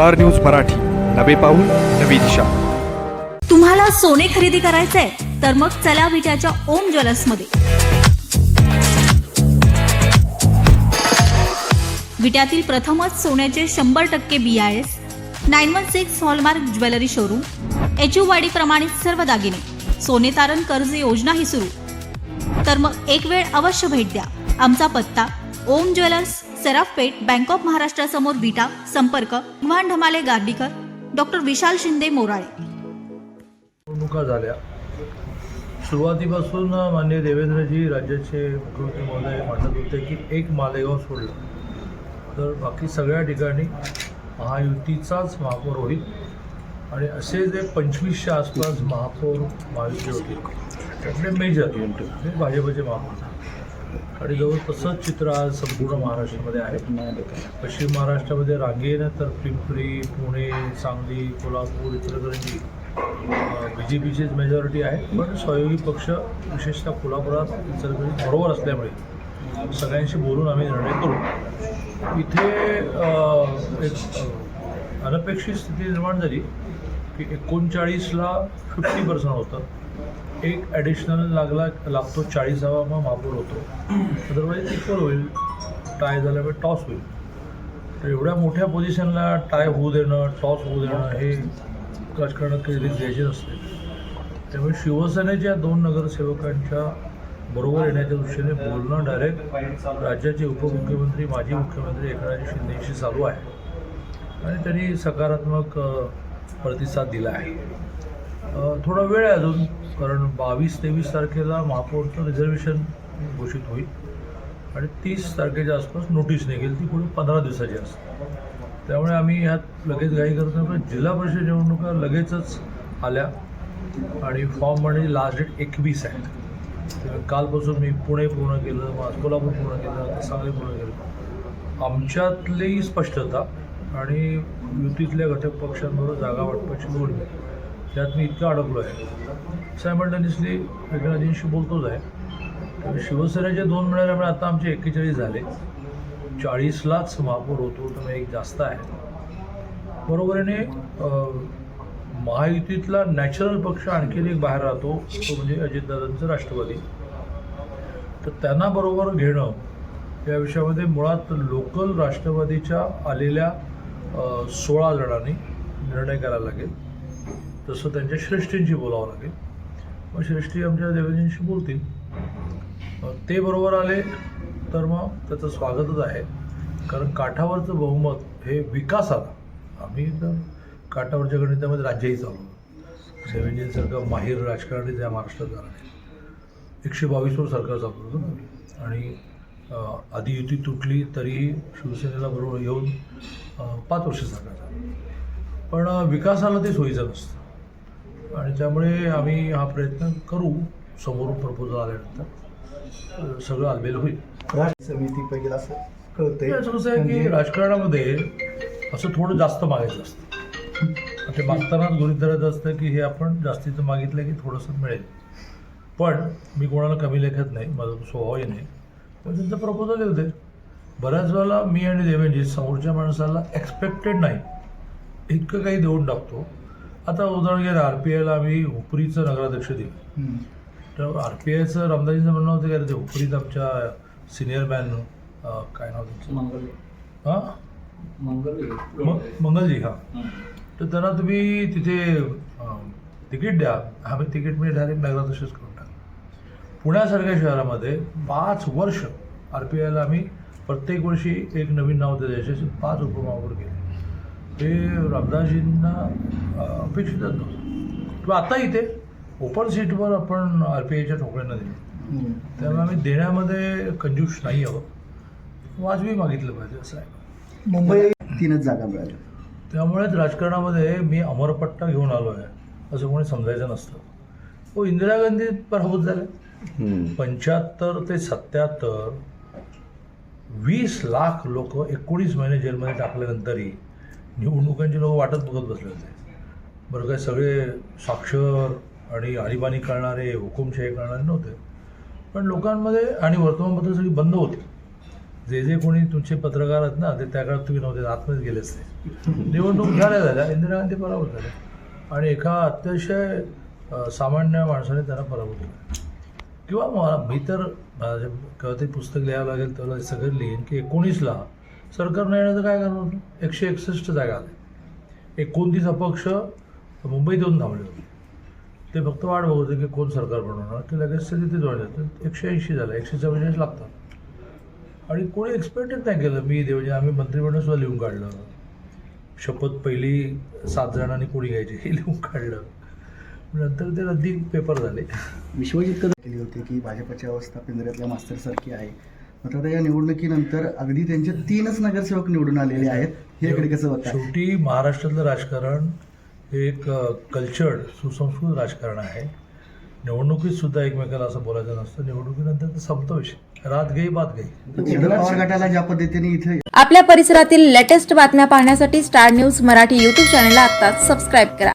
Star news Marathi. नवे पाऊल नवी दिशा. तुम्हाला सोने खरेदी करायचंय तर मग चला विट्याच्या ओम ज्वेलर्समध्ये. विट्यातील प्रथमच सोन्याचे शंभर टक्के B I S nine one six hallmark jewellery showroom H U वाडी प्रमाणित सर्व दागिने सोने तारण कर्ज योजनाही सुरू. तर मग एक वेळ अवश्य भेट द्या. आमचा पत्ता Om jewellers Sarafpeth bank of महाराष्ट्रासमोर Vita संपर्क भगवान ढमाले गार्डीकर डॉक्टर विशाल शिंदे मोराळे. निवडणुका झाल्या. सुरुवातीपासून मान्य देवेंद्रजी राज्याचे मुख्यमंत्री महोदय मांडत होते की एक मालेगाव सोडलं. तर बाकी सगळ्या ठिकाणी महायुतीचाच महापौर होईल आणि असे जे पंचवीसच्या आसपास महापौर महायुती होतील. त्यातले मेजर म्हणजे भाजपचे महापौर. आणि जवळ तसंच चित्र आज संपूर्ण महाराष्ट्रामध्ये आहे. पश्चिम महाराष्ट्रामध्ये रांगेनं तर Pimpri Pune Sangli Kolhapur Ichalkaranji B J पीचीच majority आहे. पण सहयोगी पक्ष विशेषतः कोल्हापुरात इचलकरंजी बरोबर असल्यामुळे सगळ्यांशी बोलून आम्ही निर्णय करू. इथे एक अनपेक्षित स्थिती निर्माण झाली की एकोणचाळीसला फिफ्टी पर्सेंट होतं. एक ॲडिशनल लागला लागतो चाळीसावा मग महापौर होतो. अदरवाईज इक्वल होईल. टाय झाल्यामुळे टॉस होईल. तर एवढ्या मोठ्या पोझिशनला टाय होऊ देणं टॉस होऊ देणं हे राजकारणात काही रिस्क घ्यायची नसते. त्यामुळे शिवसेनेच्या दोन नगरसेवकांच्या बरोबर येण्याच्या दृष्टीने बोलणं डायरेक्ट राज्याचे उपमुख्यमंत्री माजी मुख्यमंत्री एकनाथ शिंदेशी चालू आहे. आणि त्यांनी सकारात्मक प्रतिसाद दिला आहे. थोडा वेळ आहे अजून कारण बावीस तेवीस तारखेला महापौरचं रिझर्वेशन घोषित होईल. आणि तीस तारखेच्या आसपास नोटीस निघेल ती पुढे पंधरा दिवसाची असते. त्यामुळे आम्ही ह्यात लगेच घाई करत नाही जिल्हा परिषद निवडणुका लगेचच आल्या. आणि फॉर्म म्हणजे लास्ट डेट एकवीस आहे. कालपासून मी पुणे पूर्ण केलं मग कोल्हापूर पूर्ण केलं सांगली पूर्ण केलं. आमच्यातली स्पष्टता आणि युतीतल्या घटक पक्षांबरोबर जागा वाटपाची बोलणी त्यात मी इतकं अडकलो आहे सायमल्टेनियसली एकनाथजींशी बोलतोच आहे. तर शिवसेनेचे दोन मिळाल्यामुळे आता आमचे एक्केचाळीस झाले. चाळीसलाच महापौर होतो तर एक जास्त आहे. बरोबरीने महायुतीतला नॅचरल पक्ष आणखीन एक बाहेर राहतो तो म्हणजे अजितदादांचं राष्ट्रवादी. तर त्यांना बरोबर घेणं या विषयामध्ये मुळात लोकल राष्ट्रवादीच्या आलेल्या सोळा जणांनी निर्णय करायला लागेल. तसं त्यांच्या श्रेष्ठींशी बोलावं लागेल. मग श्रेष्ठी आमच्या देवेंद्रजींशी बोलतील. ते बरोबर आले तर मग त्याचं स्वागतच आहे. कारण काठावरचं बहुमत हे विकासाला. आम्ही तर काठावरच्या गणितामध्ये राज्यही चालवलं देवेंद्रजींसारखं माहीर राजकारणी त्या महाराष्ट्रात झाला नाही. एकशे बावीसवर सरकार चालवलं होतं ना. आणि आधी युती तुटली तरीही शिवसेनेला बरोबर येऊन पाच वर्ष सरकार झालं पण विकासाला ते सोयीचं नसतं. आणि त्यामुळे आम्ही हा प्रयत्न करू. समोरून प्रपोजल आल्यानंतर. सगळं आलबेल होईल. राष्ट्र समितीपैकी असं कळतंय. असं कसं आहे की म्हणजे राजकारणामध्ये असं थोडं जास्त मागायचं असतं. ते मागतानाच गृहित धरत असतं की हे आपण जास्तीचं मागितलं की थोडंसं मिळेल. पण मी कोणाला कमी लेखत नाही माझा स्वभावही नाही. पण त्यांचं प्रपोजल येऊ दे. बऱ्याच वेळेला मी आणि देवेंजी समोरच्या माणसाला एक्सपेक्टेड नाही. इतकं काही देऊन टाकतो. आता उदाहरण घ्या आर पी आयला आम्ही हुपरीचं नगराध्यक्ष दिलं. तर आर पी आयचं रामदाजींचं म्हणणं होतं की अरे ते हुपरीत आमच्या सिनियर मॅन काय नाव त्यांचं? मंगल. हां? मंगल. मंगलजी हां. तर त्यांना तुम्ही तिथे तिकीट द्या. आम्ही तिकीट म्हणजे डायरेक्ट नगराध्यक्षच करून टाक पुण्यासारख्या शहरामध्ये पाच वर्ष आर पी आयला आम्ही प्रत्येक वर्षी एक नवीन नाव द्यायचे पाच उपमावर गेले ते रामदासजींना अपेक्षितच नव्हतं. किंवा आता इथे ओपन सीटवर आपण आर पी आयच्या ठोकळ्यांना दिले. त्यामुळे आम्ही देण्यामध्ये कंजूस नाही आहोत. वाजवी मागितलं पाहिजे असं आहे. मुंबई तीनच जागा मिळाल्या. त्यामुळेच राजकारणामध्ये मी अमरपट्टा घेऊन आलो आहे असं कोणी समजायचं नसतं. हो इंदिरा गांधी पराभूत झाल्या पंच्याहत्तर ते सत्याहत्तर वीस लाख लोक एकोणीस महिने जेलमध्ये टाकल्यानंतरही निवडणुकांची लोक वाटत बघत बसले होते. बरं काय सगळे साक्षर आणि आणीबाणी करणारे हुकुमशाही करणारे नव्हते. पण लोकांमध्ये आणि वर्तमानपत्र सगळी बंद होती. जे जे कोणी तुमचे पत्रकार आहेत ना ते त्या काळात तुम्ही नव्हते आतमध्ये गेले असते. निवडणूक झाल्या झाल्या इंदिरा गांधी पराभूत झाल्या आणि एका अतिशय सामान्य माणसाने त्यांना पराभूत केला. किंवा मला मी तर माझ्या ते पुस्तक लिहावं लागेल तर सगळं लिहीन की एकोणीसला सरकार नाही येण्याचं काय करणार एकशे एकसष्ट जागा आल्या. एकोणतीस अपक्ष मुंबईत येऊन थांबले होते. ते फक्त वाट बघत होते की कोण सरकार बनवणार. की लगेच ते तिथे जॉईन होते एकशे ऐंशी झालं. एकशे चव्वेचाळीस लागतात. आणि कोणी एक्सपेक्टच नाही केलं. मी देवजी आम्ही मंत्रिमंडळ सुद्धा लिहून काढलं. शपथ पहिली सात जणांनी कोणी घ्यायची हे लिहून काढलं. नंतर ते रद्दी पेपर झाले. विश्वजित कदम केली होती की भाजपची अवस्था पिंजऱ्यातल्या मास्तरसारखी आहे. आता या निवडणुकीनंतर अगदी त्यांचे तीनच नगरसेवक निवडून आलेले आहेत. हे इकडे कसं बघताय शेवटी महाराष्ट्रातलं राजकारण हे एक कल्चर्ड सुसंस्कृत राजकारण आहे. निवडणुकीत सुद्धा एकमेकाला असं बोलायचं नसतं. निवडणुकीनंतर तर संपतो विषय. रात गई बात गई. पवार गटाला ज्या पद्धतीने इथे आपल्या परिसरातील लेटेस्ट बातम्या पाहण्यासाठी स्टार न्यूज मराठी यूट्यूब चॅनलला आत्ताच सबस्क्राईब करा.